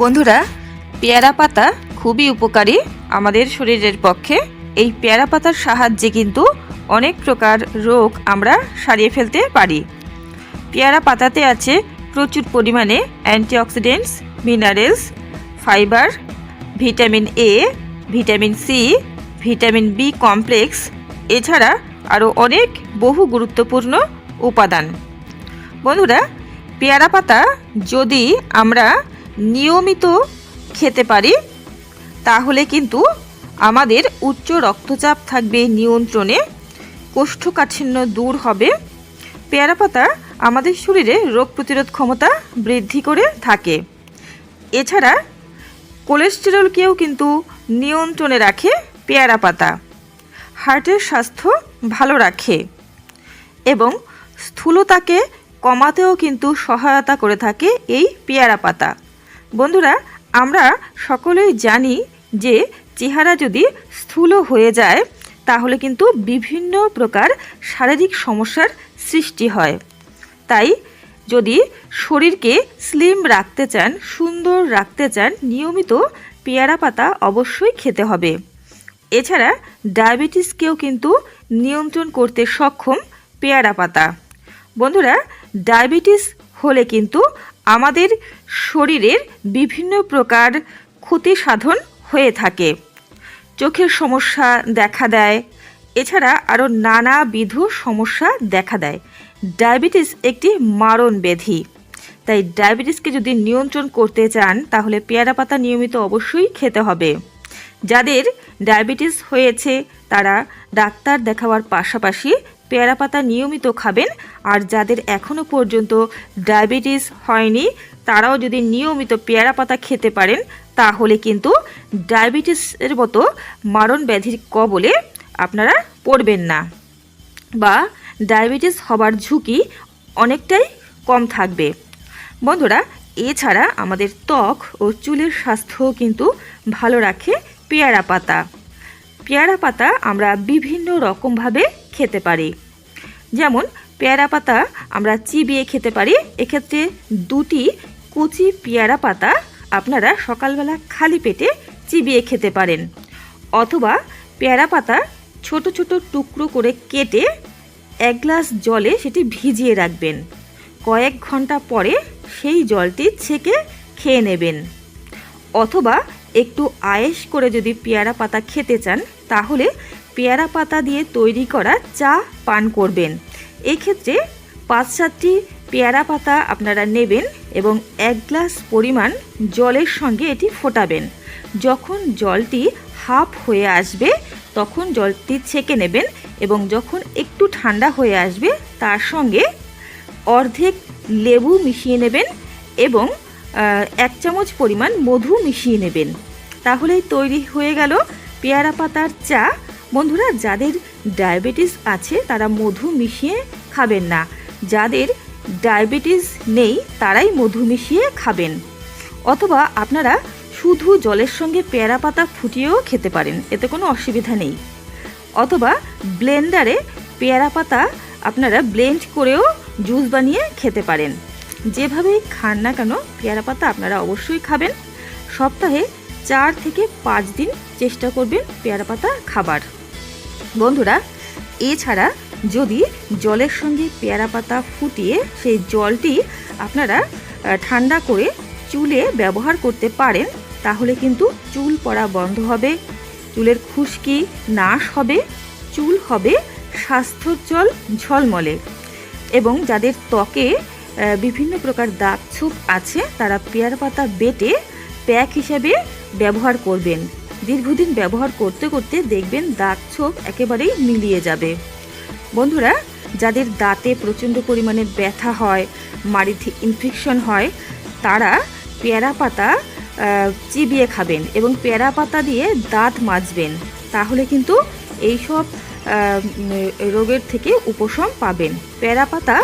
বন্ধুরা, পেয়ারা পাতা খুবই উপকারী আমাদের শরীরের পক্ষে। এই পেয়ারা পাতার সাহায্যে কিন্তু অনেক প্রকার রোগ আমরা সারিয়ে ফেলতে পারি। পেয়ারা পাতাতে আছে প্রচুর পরিমাণে antioxidants minerals fibre vitamin A vitamin C vitamin B complex এছাড়া আরও অনেক বহু গুরুত্বপূর্ণ উপাদান। বন্ধুরা, পেয়ারা পাতা যদি আমরা নিয়মিত খেতে পারি, তাহলে কিন্তু আমাদের উচ্চ রক্তচাপ থাকবে নিয়ন্ত্রণে, কোষ্ঠকাঠিন্য দূর হবে, পেয়ারা পাতা আমাদের শরীরে রোগ প্রতিরোধ ক্ষমতা বৃদ্ধি করে থাকে। এছাড়া কোলেস্টেরলকেও কিন্তু নিয়ন্ত্রণে রাখে পেয়ারা পাতা, হার্টের স্বাস্থ্য ভালো রাখে এবং স্থূলতাকে কমাতেও কিন্তু সহায়তা করে থাকে এই পেয়ারা পাতা। বন্ধুরা, আমরা সকলেই জানি যে চেহারা যদি স্থূল হয়ে যায়, তাহলে কিন্তু বিভিন্ন প্রকার শারীরিক সমস্যার সৃষ্টি হয়। তাই যদি শরীরকে স্লিম রাখতে চান, সুন্দর রাখতে চান, নিয়মিত পেয়ারা পাতা অবশ্যই খেতে হবে। এছাড়া ডায়াবেটিসকেও কিন্তু নিয়ন্ত্রণ করতে সক্ষম পেয়ারা পাতা। বন্ধুরা, ডায়াবেটিস হলে কিন্তু আমাদের শরীরের বিভিন্ন প্রকার ক্ষতি সাধন হয়ে থাকে। চোখের সমস্যা দেখা দেয়। এছাড়া আরও নানাবিধ সমস্যা দেখা দেয়। ডায়াবেটিস একটি মারণ ব্যাধি। তাই ডায়াবেটিসকে যদি নিয়ন্ত্রণ করতে চান, তাহলে পেয়ারা পাতা নিয়মিত অবশ্যই খেতে হবে। যাদের ডায়াবেটিস হয়েছে, তারা ডাক্তার দেখাবার পাশাপাশি পেয়ারা পাতা নিয়মিত খাবেন। আর যাদের এখনও পর্যন্ত ডায়াবেটিস হয়নি, তারাও যদি নিয়মিত পেয়ারা পাতা খেতে পারেন, তাহলে কিন্তু ডায়াবেটিসের মতো মারণ ব্যাধির কবলে আপনারা পড়বেন না। বা ডায়াবেটিস হবার ঝুঁকি অনেকটাই কম থাকবে। বন্ধুরা, এছাড়া আমাদের ত্বক ও চুলের স্বাস্থ্যও কিন্তু ভালো রাখে পেয়ারা পাতা। পেয়ারা পাতা আমরা বিভিন্ন রকমভাবে খেতে পারি। যেমন, পেয়ারা পাতা আমরা চিবিয়ে খেতে পারি, এক্ষেত্রে দুটি কুচি পেয়ারা পাতা আপনারা সকালবেলা খালি পেটে চিবিয়ে খেতে পারেন। অথবা পেয়ারা পাতা ছোট ছোট টুকরো করে কেটে এক গ্লাস জলে সেটি ভিজিয়ে রাখবেন। কয়েক ঘণ্টা পরে সেই জলটি ছেঁকে খেয়ে নেবেন। অথবা একটু আয়েস করে যদি পেয়ারা পাতা খেতে চান, তাহলে পেয়ারা পাতা দিয়ে তৈরি করা চা পান করবেন। এক্ষেত্রে পাঁচ সাতটি পেয়ারা পাতা আপনারা নেবেন এবং এক গ্লাস পরিমাণ জলের সঙ্গে এটি ফোটাবেন। যখন জলটি হাফ হয়ে আসবে, তখন জলটি ছেঁকে নেবেন এবং যখন একটু ঠান্ডা হয়ে আসবে, তার সঙ্গে অর্ধেক লেবু মিশিয়ে নেবেন এবং এক চামচ পরিমাণ মধু মিশিয়ে নেবেন। তাহলেই তৈরি হয়ে গেল পেয়ারা পাতার চা। বন্ধুরা, যাদের ডায়াবেটিস আছে, তারা মধু মিশিয়ে খাবেন না। যাদের ডায়াবেটিস নেই, তারাই মধু মিশিয়ে খাবেন। অথবা আপনারা শুধু জলের সঙ্গে পেয়ারা পাতা ফুটিয়েও খেতে পারেন, এতে কোনো অসুবিধা নেই। অথবা ব্লেন্ডারে পেয়ারা পাতা আপনারা ব্লেন্ড করেও জুস বানিয়ে খেতে পারেন। যেভাবেই খান না কেন, পেয়ারা পাতা আপনারা অবশ্যই খাবেন। সপ্তাহে চার থেকে পাঁচ দিন চেষ্টা করবেন পেয়ারা পাতা খাবার। বন্ধুরা, এছাড়া যদি জলের সঙ্গে পেয়ারা পাতা ফুটিয়ে সেই জলটি আপনারা ঠান্ডা করে চুলে ব্যবহার করতে পারেন, তাহলে কিন্তু চুল পড়া বন্ধ হবে, চুলের খুশকি নাশ হবে, চুল হবে স্বাস্থ্যোজ্জ্বল ঝলমলে এবং যাদের ত্বকে বিভিন্ন প্রকার দাগ ছুপ আছে, তারা পেয়ারা পাতা বেটে প্যাক হিসেবে ব্যবহার করবেন। দীর্ঘদিন ব্যবহার করতে করতে দেখবেন দাঁত ছোপ একেবারেই মিলিয়ে যাবে। বন্ধুরা, যাদের দাঁতে প্রচণ্ড পরিমাণে ব্যথা হয় মাড়িতে ইনফেকশন হয়, তারা পেয়ারা পাতা চিবিয়ে খাবেন এবং পেয়ারা পাতা দিয়ে দাঁত মাজবেন। তাহলে কিন্তু এইসব রোগের থেকে উপশম পাবেন। পেয়ারা পাতা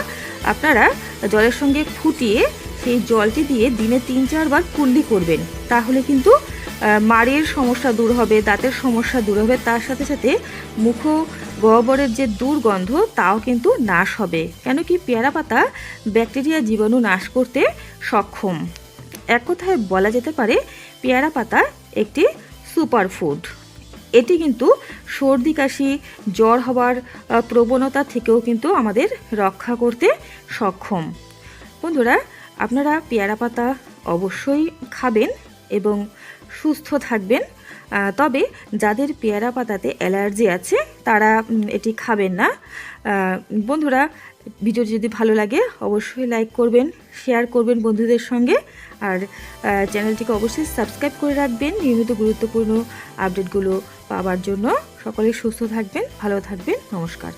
আপনারা জলের সঙ্গে ফুটিয়ে সেই জলটি দিয়ে দিনে তিন চারবার কুল্লি করবেন। তাহলে কিন্তু মাড়ির সমস্যা দূর হবে, দাঁতের সমস্যা দূর হবে, তার সাথে সাথে মুখ গহ্বরের যে দুর্গন্ধ, তাও কিন্তু নাশ হবে। কেন কি পেয়ারা পাতা ব্যাকটেরিয়া জীবাণু নাশ করতে সক্ষম। এক কথায় বলা যেতে পারে, পেয়ারা পাতা একটি সুপার ফুড এটি কিন্তু সর্দি, কাশি, জ্বর হওয়ার প্রবণতা থেকেও কিন্তু আমাদের রক্ষা করতে সক্ষম। বন্ধুরা, আপনারা পেয়ারা পাতা অবশ্যই খাবেন এবং সুস্থ থাকবেন। তবে যাদের পেয়ারা পাতাতে অ্যালার্জি আছে, তারা এটি খাবেন না। বন্ধুরা ভিডিও যদি ভালো লাগে, অবশ্যই লাইক করবেন, শেয়ার করবেন বন্ধুদের সঙ্গে। আর চ্যানেলটিকে অবশ্যই সাবস্ক্রাইব করে রাখবেন, নিয়মিত গুরুত্বপূর্ণ আপডেটগুলো পাওয়ার জন্য। সকলে সুস্থ থাকবেন, ভালো থাকবেন। নমস্কার।